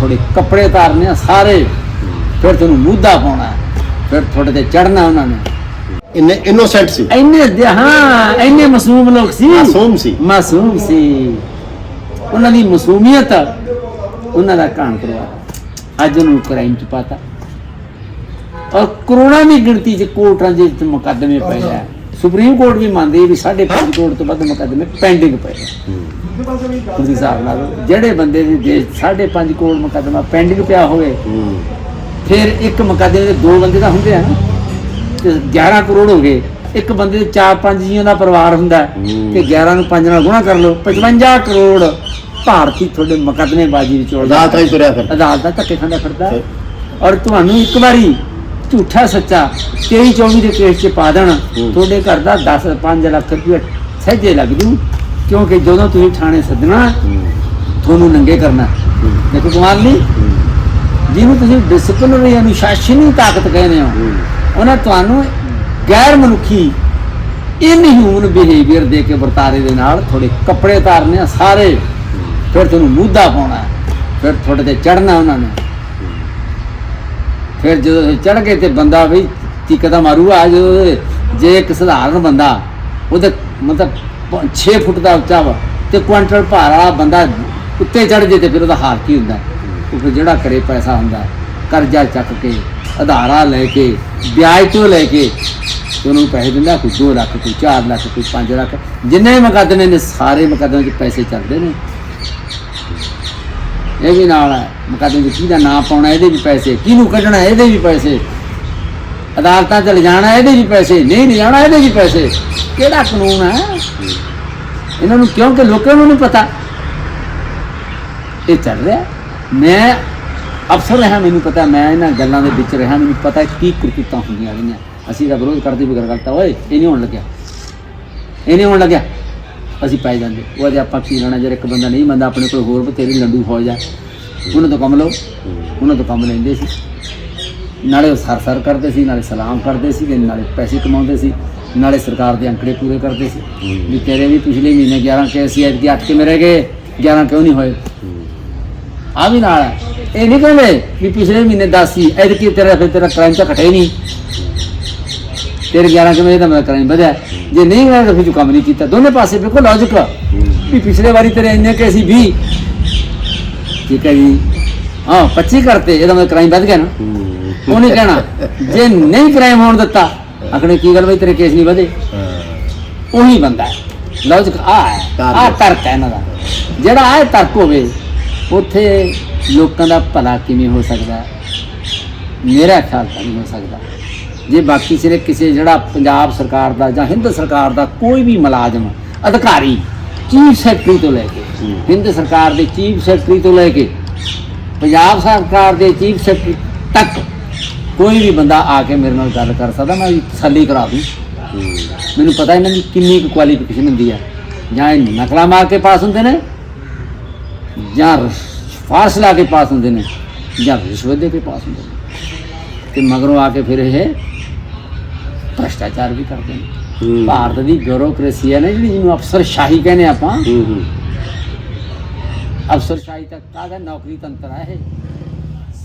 ਥੋੜੇ ਕੱਪੜੇ ਤਾਰਨੇ ਆ ਸਾਰੇ। ਫਿਰ ਤੈਨੂੰ ਮੂਧਾ ਪਾਉਣਾ। ਫਿਰ ਥੋੜੇ ਤੇ ਚੜਨਾ ਉਹਨਾਂ ਨੇ। ਇੰਨੇ ਇਨੋਸੈਂਟ ਸੀ। ਇੰਨੇ ਦੇ- ਹਾਂ ਇੰਨੇ ਮਾਸੂਮ ਲੋਕ ਸੀ। ਮਾਸੂਮ ਸੀ। ਮਾਸੂਮ ਸੀ। ਉਹਨਾਂ ਦੀ ਮਾਸੂਮੀਅਤ ਉਹਨਾਂ ਦਾ ਕਾਣ ਕਰਵਾ ਅੱਜ ਉਹਨੂੰ ਕ੍ਰਾਈਮ ਚ ਪਾਤਾ। ਔਰ ਕਰੋੜਾਂ ਦੀ ਗਿਣਤੀ ਚ ਕੋਰਟਾਂ ਦੇ ਵਿੱਚ ਮੁਕੱਦਮੇ ਪਏ ਆ। ਸੁਪਰੀਮ ਕੋਰਟ ਵੀ ਮੰਨਦੀ ਹੈ ਵੀ 5.5 ਕਰੋੜ ਤੋਂ ਵੱਧ ਮੁਕੱਦਮੇ ਪੈਂਡਿੰਗ ਪਏ ਆ। ਤੁਸੀਂ ਹਿਸਾਬ ਲਾ ਲਓ ਜਿਹੜੇ ਬੰਦੇ ਦੇ ਦੇਸ਼ 5.5 ਕਰੋੜ ਮੁਕੱਦਮਾ ਪੈਂਡਿੰਗ ਪਿਆ ਹੋਵੇ ਫਿਰ ਇੱਕ ਮੁਕੱਦਮੇ ਦੇ ਦੋ ਬੰਦੇ ਤਾਂ ਹੁੰਦੇ ਆ ਨਾ। ਤੇ 11 ਕਰੋੜ ਹੋ ਗਏ। ਇੱਕ ਬੰਦੇ ਦੇ ਚਾਰ ਪੰਜ ਜੀਆਂ ਦਾ ਪਰਿਵਾਰ ਹੁੰਦਾ। ਤੇ 11 ਨੂੰ 5 ਨਾਲ ਗੁਣਾ ਕਰ ਲਓ 55 ਕਰੋੜ ਭਾਰਤੀ ਤੁਹਾਡੇ ਮੁਕੱਦਮੇ ਬਾਜੀ ਵਿੱਚ ਉੜਦਾ ਅਦਾਲਤਾਂ ਹੀ ਤੁਰਿਆ ਫਿਰ ਅਦਾਲਤ ਦਾ ਧੱਕੇ ਖਾਂਦਾ ਫਿਰਦਾ। ਔਰ ਤੁਹਾਨੂੰ ਇੱਕ ਵਾਰੀ ਝੂਠਾ ਸੱਚਾ 23 24 ਦੇ ਕੇਸ 'ਚ ਪਾ ਦੇਣ। ਤੁਹਾਡੇ ਘਰ ਦਾ 10 5 ਲੱਖ ਰੁਪਏ ਸਹਿਜੇ ਲੱਗ ਜੂ। ਕਿਉਂਕਿ ਜਦੋਂ ਤੁਸੀਂ ਥਾਣੇ ਸੱਦਣਾ, ਤੁਹਾਨੂੰ ਨੰਗੇ ਕਰਨਾ। ਦੇਖੋ ਕਮਾਲ ਨਹੀਂ ਜਿਹਨੂੰ ਤੁਸੀਂ ਡਿਸਪਲਿਨਰੀ ਅਨੁਸ਼ਾਸਨੀ ਤਾਕਤ ਕਹਿੰਦੇ ਹੋ, ਉਹਨਾਂ ਤੁਹਾਨੂੰ ਗੈਰ ਮਨੁੱਖੀ ਇਨਹਿਊਮਨ ਬਿਹੇਵੀਅਰ ਦੇ ਕੇ ਵਰਤਾਰੇ ਦੇ ਨਾਲ ਥੋੜੇ ਕੱਪੜੇ ਤਾਰਨੇ ਆ ਸਾਰੇ। ਫਿਰ ਤੁਹਾਨੂੰ ਮੂਧਾ ਪਾਉਣਾ ਫਿਰ ਤੁਹਾਡੇ ਤੇ ਚੜਨਾ ਉਹਨਾਂ ਨੇ। ਫਿਰ ਜਦੋਂ ਚੜ ਗਏ ਤੇ ਬੰਦਾ ਵੀ ਮਾਰੂ ਆ ਜਦੋਂ ਜੇ ਇੱਕ ਸਧਾਰਨ ਬੰਦਾ, ਉਹਦੇ ਮਤਲਬ 6 ਫੁੱਟ ਦਾ ਉੱਚਾ ਵਾ ਤੇ ਕੁਆਂਟਲ ਭਾਰ ਵਾਲਾ ਬੰਦਾ ਉੱਤੇ ਚੜ ਜੇ ਤੇ ਫਿਰ ਉਹਦਾ ਹਾਲ ਕੀ ਹੁੰਦਾ? ਉਹ ਫਿਰ ਜਿਹੜਾ ਕਰੇ ਪੈਸਾ ਹੁੰਦਾ, ਕਰਜ਼ਾ ਚੱਕ ਕੇ ਆਧਾਰਾ ਲੈ ਕੇ, ਵਿਆਜ ਤੋਂ ਲੈ ਕੇ ਉਹਨੂੰ ਪੈਸੇ ਦਿੰਦਾ, ਕੋਈ 2 ਲੱਖ, ਕੋਈ 4 ਲੱਖ, ਕੋਈ 5 ਲੱਖ। ਜਿੰਨੇ ਮੁਕੱਦਮੇ ਨੇ, ਸਾਰੇ ਮੁਕੱਦਮੇ 'ਚ ਪੈਸੇ ਚੱਲਦੇ ਨੇ। ਇਹ ਵੀ ਨਾਲ ਹੈ, ਮੁਕੱਦਮੇ 'ਚ ਕਿਹਦਾ ਨਾਂ ਪਾਉਣਾ, ਇਹਦੇ ਵੀ ਪੈਸੇ। ਕਿਹਨੂੰ ਕੱਢਣਾ, ਇਹਦੇ ਵੀ ਪੈਸੇ। ਅਦਾਲਤਾਂ 'ਚ ਲਿਜਾਣਾ, ਇਹਦੇ ਵੀ ਪੈਸੇ। ਨਹੀਂ ਲਿਜਾਣਾ, ਇਹਦੇ ਵੀ ਪੈਸੇ। ਕਿਹੜਾ ਕਾਨੂੰਨ ਹੈ ਇਹਨਾਂ ਨੂੰ ਕਿਉਂਕਿ ਲੋਕਾਂ ਨੂੰ ਨਹੀਂ ਪਤਾ। ਇਹ ਚੱਲ ਰਿਹਾ। ਮੈਂ ਅਫਸਰ ਰਿਹਾ, ਮੈਨੂੰ ਪਤਾ, ਮੈਂ ਇਹਨਾਂ ਗੱਲਾਂ ਦੇ ਵਿੱਚ ਰਿਹਾ, ਮੈਨੂੰ ਪਤਾ ਕੀ ਕਰਤੂਤਾਂ ਹੁੰਦੀਆਂ ਰਹੀਆਂ। ਅਸੀਂ ਤਾਂ ਵਿਰੋਧ ਕਰਦੇ ਵੀ ਕਰ ਕਰਤਾ। ਓਏ, ਇਹ ਨਹੀਂ ਹੋਣ ਲੱਗਿਆ। ਇਹ ਨਹੀਂ ਹੋਣ ਲੱਗਿਆ। ਅਸੀਂ ਪਾਈ ਜਾਂਦੇ। ਉਹ ਜੇ ਆਪਾਂ ਕੀ ਲੈਣਾ? ਜੇ ਇੱਕ ਬੰਦਾ ਨਹੀਂ ਮੰਨਦਾ, ਆਪਣੇ ਕੋਲ ਹੋਰ ਬਥੇਰੀ ਲੰਡੂ ਫੌਜ ਜਾ। ਉਹਨਾਂ ਤੋਂ ਕੰਮ ਲਓ। ਉਹਨਾਂ ਤੋਂ ਕੰਮ ਲੈਂਦੇ ਸੀ। ਨਾਲੇ ਉਹ ਸਰ ਸਰ ਕਰਦੇ ਸੀ, ਨਾਲੇ ਸਲਾਮ ਕਰਦੇ ਸੀ ਤੇ ਨਾਲੇ ਪੈਸੇ ਕਮਾਉਂਦੇ ਸੀ। ਨਾਲੇ ਸਰਕਾਰ ਦੇ ਅੰਕੜੇ ਪੂਰੇ ਕਰਦੇ ਸੀ। ਵੀ ਤੇਰੇ ਵੀ ਪਿਛਲੇ ਮਹੀਨੇ 11 ਕੇਸ ਸੀ ਐਤਕੀ 8 ਕਿਵੇਂ ਰਹਿ ਗਏ? 11 ਕਿਉਂ ਨਹੀਂ ਹੋਏ? ਆ ਵੀ ਨਾਲ। ਇਹ ਨਹੀਂ ਕਹਿੰਦੇ ਵੀ ਪਿਛਲੇ ਮਹੀਨੇ 10 ਸੀ ਐਤਕੀ ਤੇਰਾ ਫਿਰ ਤੇਰਾ ਕ੍ਰਾਈਮ ਤਾਂ ਘਟੇ ਨਹੀਂ। ਤੇਰੇ 11 ਕਿਵੇਂ ਦਾ ਮੇਰਾ ਕ੍ਰਾਈਮ ਵਧਿਆ? ਜੇ ਨਹੀਂ ਹੋਇਆ ਤਾਂ ਫਿਰ ਕੰਮ ਨਹੀਂ ਕੀਤਾ। ਦੋਨੇ ਪਾਸੇ ਬਿਲਕੁਲ ਲੌਜੀਕ ਵੀ ਪਿਛਲੇ ਵਾਰੀ ਤੇਰੇ ਇੰਨੇ ਕੇਸ ਸੀ 20 ਠੀਕ ਹੈ ਜੀ। ਹਾਂ 25 ਕਰਤੇ ਇਹਦਾ ਮੇਰਾ ਕ੍ਰਾਈਮ ਵੱਧ ਗਿਆ ਨਾ। ਉਹ ਨਹੀਂ ਕਹਿਣਾ ਜੇ ਨਹੀਂ ਕ੍ਰਾਈਮ ਹੋਣ ਦਿੱਤਾ ਆਖਣੇ ਕੀ ਗੱਲ ਬਈ ਤੇਰੇ ਕੇਸ ਨਹੀਂ ਵਧੇ? ਉਹੀ ਬੰਦਾ ਹੈ। ਲੌਜਿਕ ਆ ਹੈ। ਆ ਤਰਕ ਹੈ ਇਹਨਾਂ ਦਾ। ਜਿਹੜਾ ਆ ਤਰਕ ਹੋਵੇ ਉੱਥੇ ਲੋਕਾਂ ਦਾ ਭਲਾ ਕਿਵੇਂ ਹੋ ਸਕਦਾ? ਮੇਰਾ ਖਿਆਲ ਤਾਂ ਨਹੀਂ ਹੋ ਸਕਦਾ। ਜੇ ਬਾਕੀ ਸਿਰੇ ਕਿਸੇ ਜਿਹੜਾ ਪੰਜਾਬ ਸਰਕਾਰ ਦਾ ਜਾਂ ਹਿੰਦ ਸਰਕਾਰ ਦਾ ਕੋਈ ਵੀ ਮੁਲਾਜ਼ਮ ਅਧਿਕਾਰੀ ਚੀਫ ਸੈਕਟਰੀ ਤੋਂ ਲੈ ਕੇ। ਹਿੰਦ ਸਰਕਾਰ ਦੇ ਚੀਫ ਸੈਕਟਰੀ ਤੋਂ ਲੈ ਕੇ ਪੰਜਾਬ ਸਰਕਾਰ ਦੇ ਚੀਫ ਸੈਕਟਰੀ ਤੱਕ ਕੋਈ ਵੀ ਬੰਦਾ ਆ ਕੇ ਮੇਰੇ ਨਾਲ ਗੱਲ ਕਰ ਸਕਦਾ ਮੈਂ ਤਸੱਲੀ ਕਰਾ ਦੂੰ। ਮੈਨੂੰ ਪਤਾ ਇਹਨਾਂ ਦੀ ਕਿੰਨੀ ਕੁ ਕੁਆਲੀਫਿਕੇਸ਼ਨ ਹੁੰਦੀ ਆ। ਜਾਂ ਇਹ ਨਕਲਾਂ ਮਾਰ ਕੇ ਪਾਸ ਹੁੰਦੇ ਨੇ ਜਾਂ ਫਾਰਸ ਲਾ ਕੇ ਪਾਸ ਹੁੰਦੇ ਨੇ ਜਾਂ ਰਿਸ਼ਵਤ ਦੇ ਕੇ ਪਾਸ ਹੁੰਦੇ ਨੇ। ਤੇ ਮਗਰੋਂ ਆ ਕੇ ਫਿਰ ਇਹ ਭ੍ਰਸ਼ਟਾਚਾਰ ਵੀ ਕਰਦੇ ਨੇ। ਭਾਰਤ ਦੀ ਬਿਊਰੋਕ੍ਰੇਸੀ ਹੈ ਨਾ ਜਿਹੜੀ ਜਿਹਨੂੰ ਅਫਸਰਸ਼ਾਹੀ ਕਹਿੰਦੇ ਆਪਾਂ। ਹੂੰ ਹੂੰ। ਅਫਸਰਸ਼ਾਹੀ ਤੱਕ ਕਾਹਦਾ ਨੌਕਰੀ ਤੰਤਰ ਹੈ ਇਹ?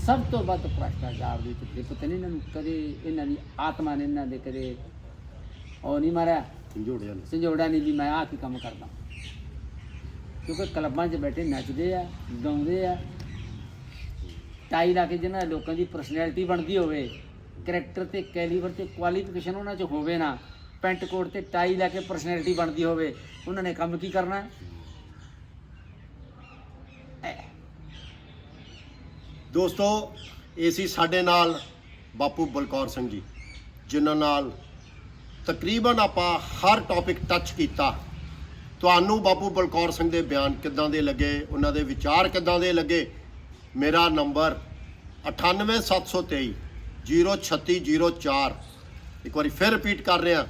ਸਭ ਤੋਂ ਵੱਧ ਭ੍ਰਸ਼ਟਾਚਾਰ ਦੀ ਤਕਲੀਫ ਨਹੀਂ ਇਹਨਾਂ ਨੂੰ ਕਦੇ ਇਹਨਾਂ ਦੀ ਆਤਮਾ ਨੇ ਇਹਨਾਂ ਦੇ ਕਦੇ ਉਹ ਨਹੀਂ ਮਾਰਿਆ। ਜੋੜਿਆ ਨੇ। ਸੰਜੋੜਾ ਨਹੀਂ ਵੀ ਮੈਂ ਆਹ ਕੀ ਕੰਮ ਕਰਦਾ। ਕਿਉਂਕਿ ਕਲੱਬਾਂ 'ਚ ਬੈਠੇ ਨੱਚਦੇ ਆ ਗਾਉਂਦੇ ਆ। ਟਾਈ ਲਾ ਕੇ ਜਿਹਨਾਂ ਲੋਕਾਂ ਦੀ ਪਰਸਨੈਲਿਟੀ ਬਣਦੀ ਹੋਵੇ ਕਰੈਕਟਰ ਤੇ ਕੈਲੀਬਰ ਤੇ ਕੁਆਲੀਫਿਕੇਸ਼ਨ ਉਹਨਾਂ 'ਚ ਹੋਵੇ ਨਾ ਪੈਂਟ ਕੋਟ ਤੇ ਟਾਈ ਲਾ ਕੇ ਪਰਸਨੈਲਿਟੀ ਬਣਦੀ ਹੋਵੇ ਉਹਨਾਂ ਨੇ ਕੰਮ ਕੀ ਕਰਨਾ? ਦੋਸਤੋ, ਇਹ ਸੀ ਸਾਡੇ ਨਾਲ ਬਾਪੂ ਬਲਕੌਰ ਸਿੰਘ ਜੀ, ਜਿਨ੍ਹਾਂ ਨਾਲ ਤਕਰੀਬਨ ਆਪਾਂ ਹਰ ਟੌਪਿਕ ਟੱਚ ਕੀਤਾ। ਤੁਹਾਨੂੰ ਬਾਪੂ ਬਲਕੌਰ ਸਿੰਘ ਦੇ ਬਿਆਨ ਕਿੱਦਾਂ ਦੇ ਲੱਗੇ, ਉਹਨਾਂ ਦੇ ਵਿਚਾਰ ਕਿੱਦਾਂ ਦੇ ਲੱਗੇ? ਮੇਰਾ ਨੰਬਰ 98723 03604 ਇੱਕ ਵਾਰੀ ਫਿਰ ਰਿਪੀਟ ਕਰ ਰਿਹਾ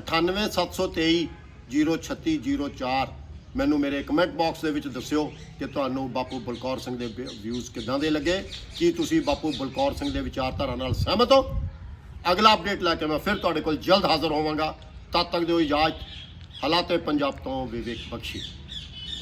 98723 03604 ਮੈਨੂੰ ਮੇਰੇ ਕਮੈਂਟ ਬਾਕਸ ਦੇ ਵਿੱਚ ਦੱਸਿਓ ਕਿ ਤੁਹਾਨੂੰ ਬਾਪੂ ਬਲਕੌਰ ਸਿੰਘ ਦੇ ਵਿਊਜ਼ ਕਿੱਦਾਂ ਦੇ ਲੱਗੇ? ਕੀ ਤੁਸੀਂ ਬਾਪੂ ਬਲਕੌਰ ਸਿੰਘ ਦੇ ਵਿਚਾਰਧਾਰਾ ਨਾਲ ਸਹਿਮਤ ਹੋ? ਅਗਲਾ ਅਪਡੇਟ ਲੈ ਕੇ ਮੈਂ ਫਿਰ ਤੁਹਾਡੇ ਕੋਲ ਜਲਦ ਹਾਜ਼ਰ ਹੋਵਾਂਗਾ। ਤਦ ਤੱਕ ਦਿਓ ਇਜਾਜ਼ਤ। ਹਾਲਾਤੇ ਪੰਜਾਬ ਤੋਂ ਵਿਵੇਕ ਬਖਸ਼ੀ।